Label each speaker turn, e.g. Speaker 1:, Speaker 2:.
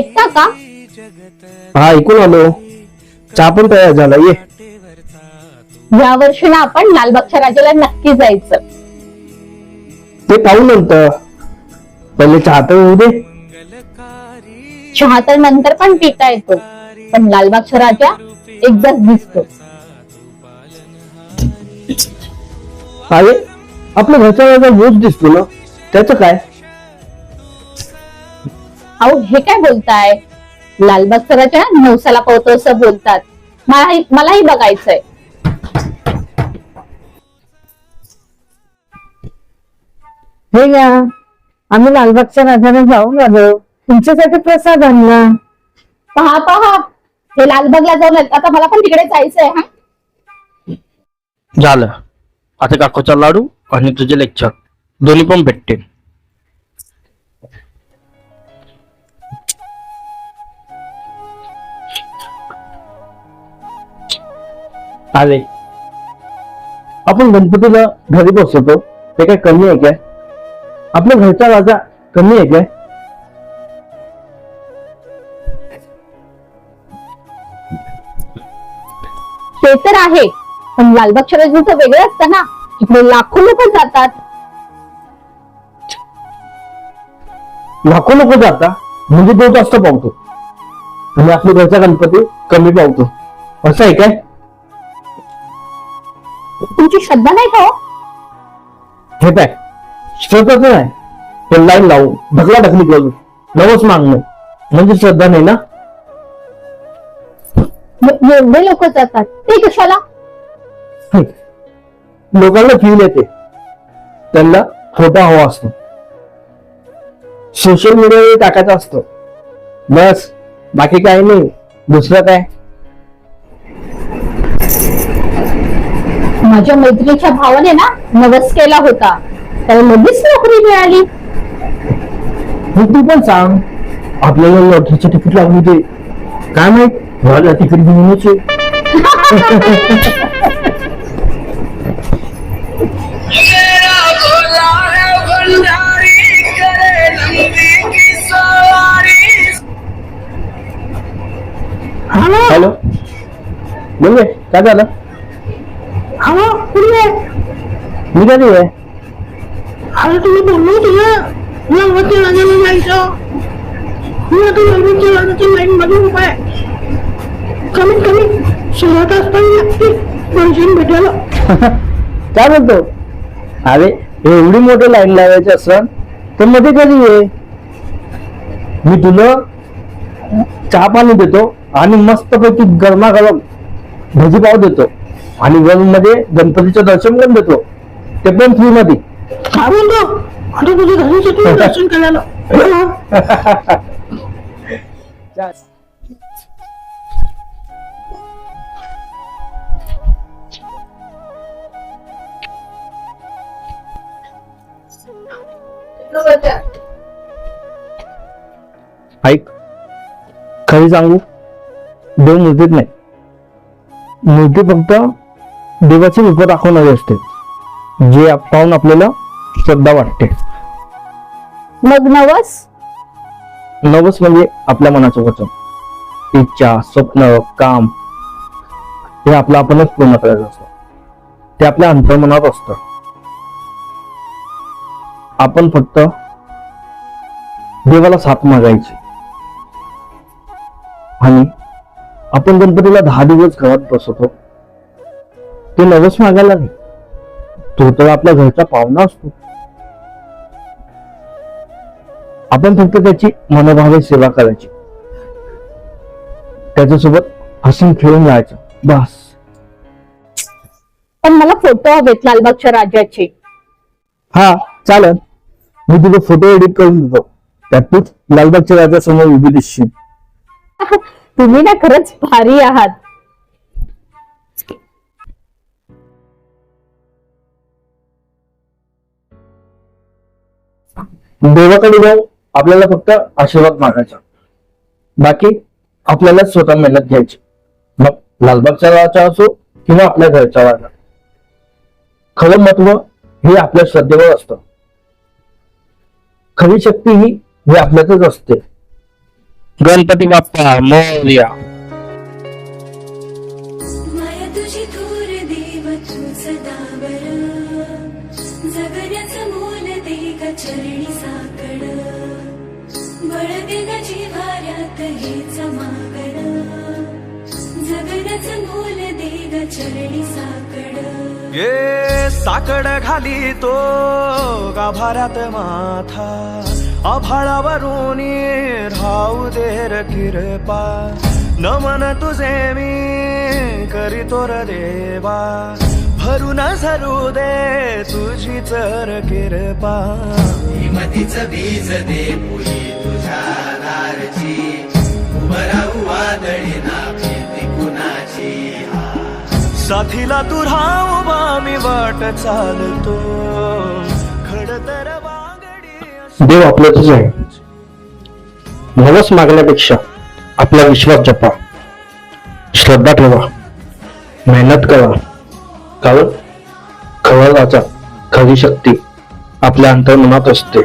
Speaker 1: ऐकता का?
Speaker 2: हा ऐकून आलो. चहा पण तयार झाला ये.
Speaker 1: या वर्षी ना आपण लालबागच्या राजाला नक्की जायचं.
Speaker 2: ते पाहू नंतर. पहिले चहा तर होऊ दे.
Speaker 1: चहा तर नंतर पण पिता येतो पण लालबागचा राजा एकदाच दिसतो.
Speaker 2: अरे आपल्या घरचा राजा रोज दिसतो ना? त्याचं काय?
Speaker 1: अहो हे काय बोलताय? लालबागचा राजा नवसाला पळतो असं बोलतात. मलाही मलाही बघायचंय.
Speaker 3: हे घ्या. आम्ही लालबागच्या राजाने जाऊन आलो. तुमच्यासाठी प्रसाद आणला.
Speaker 1: पहा पहा. हे लालबागला जाऊन. आता मला पण तिकडे जायचंय हा?
Speaker 2: झालं. आता काकूचा लाडू आणि तुझे लेक्चर. दोन्ही पण अरे आपण गणपतीला घरी बसवतो. ते काय कमी आहे काय? आपल्या घरचा राजा कमी आहे काय?
Speaker 1: ते तर आहे. पण लालबागच्या राजाचं वेगळं असतं ना. इकडे लाखो लोक जातात.
Speaker 2: लाखो लोक जाता म्हणजे तो जास्त पावतो. आणि आपल्या घरचा गणपती कमी पावतो. असं आहे काय?
Speaker 1: तुमची श्रद्धा नाही का हो?
Speaker 2: हे काय श्रद्धाच नाही. हे लाईन लावून ढकला ढकली करून नवस मागणं. म्हणजे श्रद्धा नाही ना?
Speaker 1: ए- एवढे लोक जातात. ते कशाला?
Speaker 2: हं. लोकांना फील येते. त्यांना फोटो हवा असतो. सोशल मीडियावर टाकायचं असतं. बस. बाकी काही नाही. दुसरं काय?
Speaker 1: माझ्या मैत्रिणीच्या भावाने ना नवस केला होता. त्याला लगेच नोकरी मिळाली.
Speaker 2: तू पण सांग आपल्याला लॉटरीचं तिकीट लागू दे. काय माहीत मला तिकीट घेऊनच ये.
Speaker 4: मेरा भोला है भंडारी करे नंदी की सवारी
Speaker 2: हॅलो. बोल काय झालं?
Speaker 3: हवा कुठे आहे?
Speaker 2: मी कधी आहे.
Speaker 3: अरे तुम्ही बोललो होते ना. लालबागच्या राजाला जायचं. मी आता लालबागच्या राजाच्या लाईन मध्ये उभा आहे. कमीत कमी सोळा तास पण लागतील. पैसे भेटायला.
Speaker 2: काय बोलतो? अरे एवढी मोठी लाईन लावायची असं तर मध्ये कधी ये? मी तुला चहा पाणी देतो आणि मस्तपैकी गरमागरम भजी पाव देतो. आणि वनमध्ये गणपतीचं दर्शन पण देतो ते पण फ्री मध्ये.
Speaker 3: काय आता तुझ्या घरी दर्शन केलेलं
Speaker 2: ऐक खरी सांगू देव मूर्तीत नाही. मूर्ती फक्त देवाची रूप दाखवणारी असते. जे पाहून आपल्याला श्रद्धा वाटते.
Speaker 1: मग नवस?
Speaker 2: नवस म्हणजे आपल्या मनाचं वचन. इच्छा स्वप्न काम हे आपलं आपणच पूर्ण करायचं असतं. ते आपल्या अंतर्मनात असतं. आपण फक्त देवाला साथ मागायची. आणि आपण गणपतीला दहा दिवस घरात बसवतो ते नवस मागायला नाही. तो तर आपल्या घरचा पाहुणा असतो. आपण फक्त त्याची मनोभावे सेवा करायची. त्याच्यासोबत हसून खेळून राहायचं बस.
Speaker 1: पण मला फोटो हवेत लालबागच्या राजाचे.
Speaker 2: हा चालेल. मी तुझे फोटो एडिट करून देतो. त्यात तूच लालबागच्या राजासमोर उभी दिसशील.
Speaker 1: तुम्ही ना खरंच भारी आहात.
Speaker 2: देवाकडे जाऊ आपल्याला फक्त आशीर्वाद मागायचा. बाकी आपल्याला स्वतः मेहनत घ्यायची. मग लालबागच्या वाचा असो किंवा आपल्या घरच्या वाचा खरं महत्त्व हे आपल्या श्रद्धेवर असतं. खरी शक्ती ही हे आपल्यातच असते. गणपती बाप्पा मोर्या.
Speaker 5: जगण्याचं मोल चरणी साकड. बळ ग जिव्हाऱ्यात हेच मागड. जगनच मोल देग चरणी साकड.
Speaker 6: ये साकड घाली तो गाभाऱ्यात माथा. आभाळावरून राहू देर किरपा. नमन तुझे मी करीतो र देवा. भरून झरू दे तुझी चर किरपा.
Speaker 7: हिमतीच बीज दे पुरी तुझ्या दारची उभं राहू वादळी कुणाची
Speaker 6: साथीला तू उभा मी वाट चालतो. खडतर वागडी
Speaker 2: देव आपल्यातच आहे. नवस मागण्यापेक्षा आपला विश्वास जपा. श्रद्धा ठेवा. मेहनत करा. कारण खवळाचा खरी शक्ती आपल्या अंतर्मनात असते.